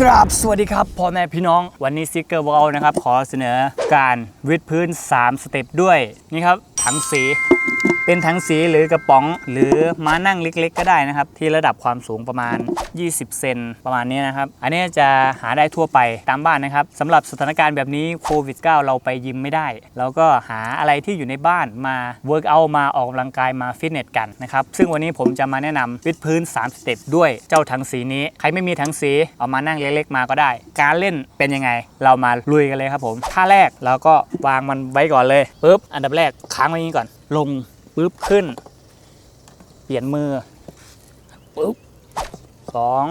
กราบสวัสดีครับพ่อแม่พี่น้อง วันนี้ซิกเกอร์วอลนะครับ ขอเสนอการวิดพื้น 3 สเต็ปด้วย นี่ครับ ถังสี เป็นถังสีหรือกระป๋อง หรือม้านั่งเล็ก ๆ ก็ได้นะครับ ที่ระดับความสูงประมาณ 20 เซนประมาณนี้นะครับ อันนี้จะหาได้ทั่วไปตามบ้านนะครับสำหรับสถานการณ์แบบนี้โควิด -19 เราไปยิมไม่ได้ เราก็หาอะไรที่อยู่ในบ้านมาเวิร์กเอัลมาออกกำลังกายมาฟิตเนสกันนะครับ ซึ่งวันนี้ผมจะมาแนะนำวิดพื้น 3 สเต็ปด้วยเจ้าถังสีนี้ ใครไม่มีถังสีเอามานั่งเล็กๆมาก็ได้ การเล่นเป็นยังไง เรามาลุยกันเลยครับผมท่าแรกเราก็วางมันไว้ก่อนเลยปุ๊บอันดับแรกค้างไว้นี้ก่อน ลง ปุ๊บขึ้น เปลี่ยนมือปุ๊บสอง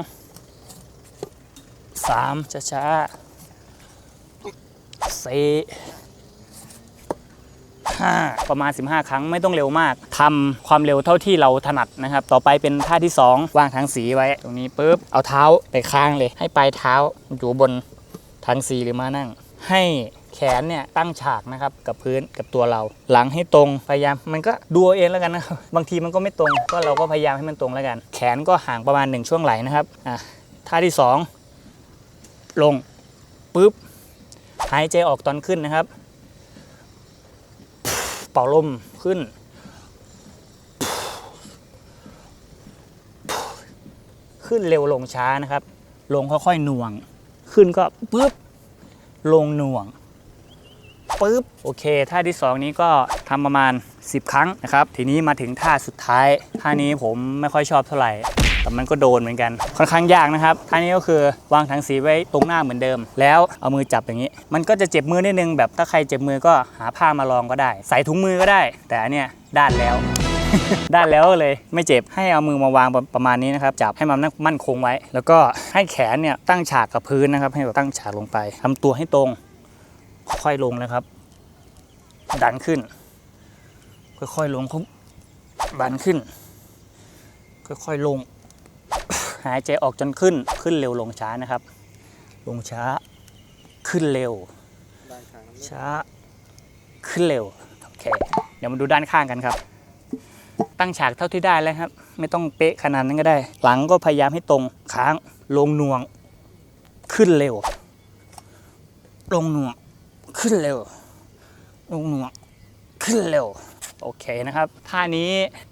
สามช้าๆสี่ห้าประมาณ 15 ครั้งไม่ต้องเร็วมากทำความเร็วเท่าที่เราถนัดนะครับ ต่อไปเป็นท่าที่ 2 วางถังสีไว้ ตรงนี้ปุ๊บเอาเท้าไปค้างเลย ให้ปลายเท้าอยู่บนถังสีหรือมานั่ง ให้แขนเนี่ยตั้งฉากนะครับกับพื้นกับตัวเรา หลังให้ตรงพยายามมันก็ดูเองแล้วกันนะครับบางทีมันก็ไม่ตรงก็เราก็พยายามให้มันตรงแล้วกัน แขนก็ห่างประมาณ1ช่วงไหลนะครับอะท่าที่ 2 ลงปุ๊บหายใจออกตอนขึ้นนะครับ เป่าลมขึ้น ขึ้นเร็วลงช้านะครับ ลงค่อยๆหน่วง ขึ้นก็ปุ๊บ ลงหน่วงปุ๊บโอเคท่าที่ 2 นี้ก็ทำประมาณ 10 ครั้งนะครับ ทีนี้มาถึงท่าสุดท้ายท่านี้ผมไม่ค่อยชอบเท่าไหร่ แต่มันก็โดนเหมือนกัน ค่อนข้างยากนะครับท่านี้ก็คือวางถังสีไว้ตรงหน้าเหมือนเดิม แล้วเอามือจับอย่างนี้ มันก็จะเจ็บมือนิดนึงแบบถ้าใครเจ็บมือก็หาผ้ามารองก็ได้ ใส่ถุงมือก็ได้ แต่อันเนี้ยด้านแล้ว ด้านแล้วเลยไม่เจ็บให้เอามือมาวางประประมาณนี้นะครับจับให้มันมั่นคงไว้ แล้วก็ให้แขนเนี่ยตั้งฉากกับพื้นนะครับ ให้แบบตั้งฉากลงไปทำตัวให้ตรง ค่อยลงนะครับ ดันขึ้น ค่อยๆลงครับดันขึ้น ค่อยๆลง หายใจออกจนขึ้นขึ้นเร็วลงช้านะครับ ลงช้า ขึ้นเร็ว ช้า ขึ้นเร็วโอเคเดี๋ยวมาดูด้านข้างกันครับ ตั้งฉากเท่าที่ได้แล้วครับ ไม่ต้องเป๊ะขนาดนั้นก็ได้ หลังก็พยายามให้ตรงค้างลงน่วง ขึ้นเร็ว ลงน่วง ขึ้นเร็ว ลงน่วง ขึ้นเร็ว โอเคนะครับท่านี้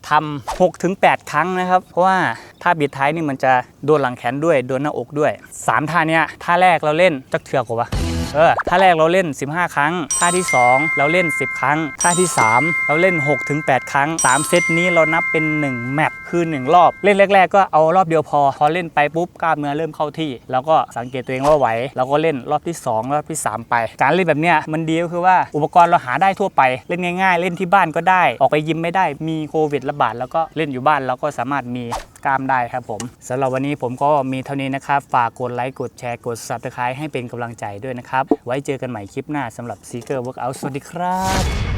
ทำ6ถึง8ครั้งนะครับ เพราะว่าท่าบิดท้ายนี่มันจะโดนหลังแขนด้วยโดนหน้าอกด้วย 3 ท่าเนี้ยท่าแรกเราเล่นจักเถือกกว่าวะ เออท่าแรกเราเล่น 15 ครั้ง ท่าที่ 2 เราเล่น 10 ครั้ง ท่าที่ 3 เราเล่น6ถึง8ครั้ง 3 เซตนี้เรานับเป็น 1 แมปคือ 1 รอบ เล่นแรก ๆ ก็เอารอบเดียวพอ พอเล่นไปปุ๊บกล้ามเนื้อเริ่มเข้าที่ แล้วก็สังเกตตัวเองว่าไหวเราก็เล่นรอบที่ 2 รอบที่ 3 ไป การเล่นแบบเนี้ยมันดีก็คือว่าอุปกรณ์เราหาได้ทั่วไป เล่นง่าย ๆ เล่นที่บ้านก็ได้ ออกไปยิมไม่ได้ มีโควิดระบาดแล้วก็เล่นอยู่บ้านเราก็สามารถมีกล้ามได้ครับผมสำหรับวันนี้ผมก็มีเท่านี้นะครับ ฝากกดไลค์ กดแชร์ กด subscribe ให้เป็นกำลังใจด้วยนะครับ ไว้เจอกันใหม่คลิปหน้าสำหรับ Seeker Workout สวัสดีครับ